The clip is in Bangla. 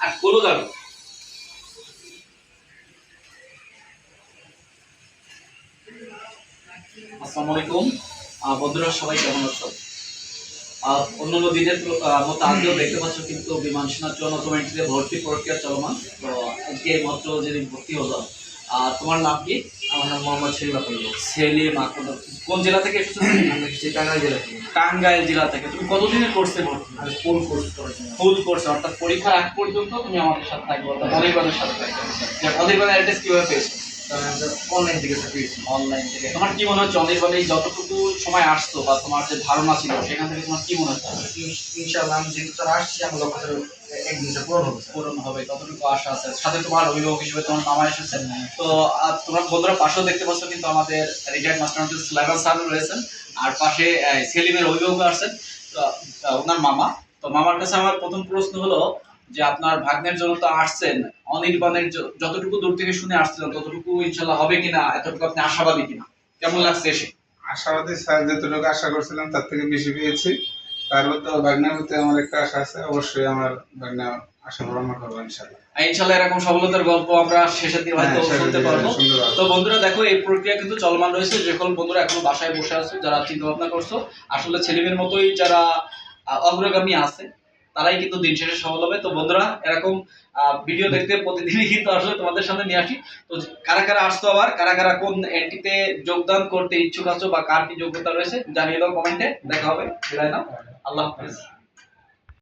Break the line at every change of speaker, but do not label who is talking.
আর কোনো দাঁড়ো আসসালামু আলাইকুম। বন্ধুরা সবাই কেমন আছো? অন্যান্য দিনের মতো আজকেও দেখতে পাচ্ছ কিন্তু বিমান সেনার জন্য ভর্তি প্রক্রিয়া চলমান। তো আজকে মাত্র যেদিন ভর্তি হলো আর তোমার নাম কি?
আমার নাম মোহাম্মদ সেলিম
সেলিম কোন জেলা থেকে এসেছ
আমি এসেছি টাঙ্গাইল জেলা থেকে।
টাঙ্গাইল জেলা থেকে। তুমি কতদিনের কোর্সে ভর্তি
আমি ফুল কোর্স করেছি।
ফুল কোর্স অর্থাৎ পরীক্ষার আগ পর্যন্ত তুমি আমাদের সাথে থাকবে অর্থাৎ অনির্বাণের সাথে থাকবে। অনির্বাণের অ্যাড্রেস কীভাবে পেয়েছ?
অনলাইন থেকে
অনলাইন থেকে। তোমার কি মনে হচ্ছে অনির্বাণে যতটুকু সময় আসতো বা তোমার যে ধারণা ছিল সেখান থেকে তোমার কি মনে হচ্ছে?
ইনশাআল্লাহ আমি যেহেতু তারা আসছি আমার লক্ষ্য
আমার প্রথম প্রশ্ন হলো যে আপনার ভাগ্নের জন্য তো আসছেন, অনির্বাণের যতটুকু দূর থেকে শুনে আসছিলেন ততটুকু ইনশাল্লাহ হবে কিনা, এতটুকু আপনি আশাবাদী কিনা? কেমন লাগছে এসে?
আশাবাদী স্যার, যতটুকু আশা করছিলাম তার থেকে বেশি পেয়েছি। তার মধ্যে বাগনার প্রতি আমার একটা আশা আছে অবশ্যই আমার বাগনা আশা পূরণ করব ইনশাল্লাহ
ইনশাল্লাহ এরকম সফলতার গল্প আমরা শেষের দিকে হয়তো
হ্যাঁ,
শুনতে পারব। তো বন্ধুরা দেখো এই প্রক্রিয়া কিন্তু চলমান রয়েছে। যে সকল বন্ধুরা এখনও বাসায় বসে আছো যারা চিন্তা ভাবনা করছ আসলে ছেলেমেয়ের মতোই যারা অগ্রগামী আছে তারাই কিন্তু দিন শেষে সফল হবে। তো বন্ধুরা, এরকম ভিডিও দেখতে প্রতিদিনই কিন্তু আসলে তোমাদের সামনে নিয়ে আসি। তো কারা কারা আসতো আবার? কারা কারা কোন এন্ট্রিতে যোগদান করতে ইচ্ছুক আছো বা কার কি যোগ্যতা রয়েছে জানিয়ে দাও কমেন্টে দেখা হবে, বিদায় নাও। আল্লাহ হাফেজ।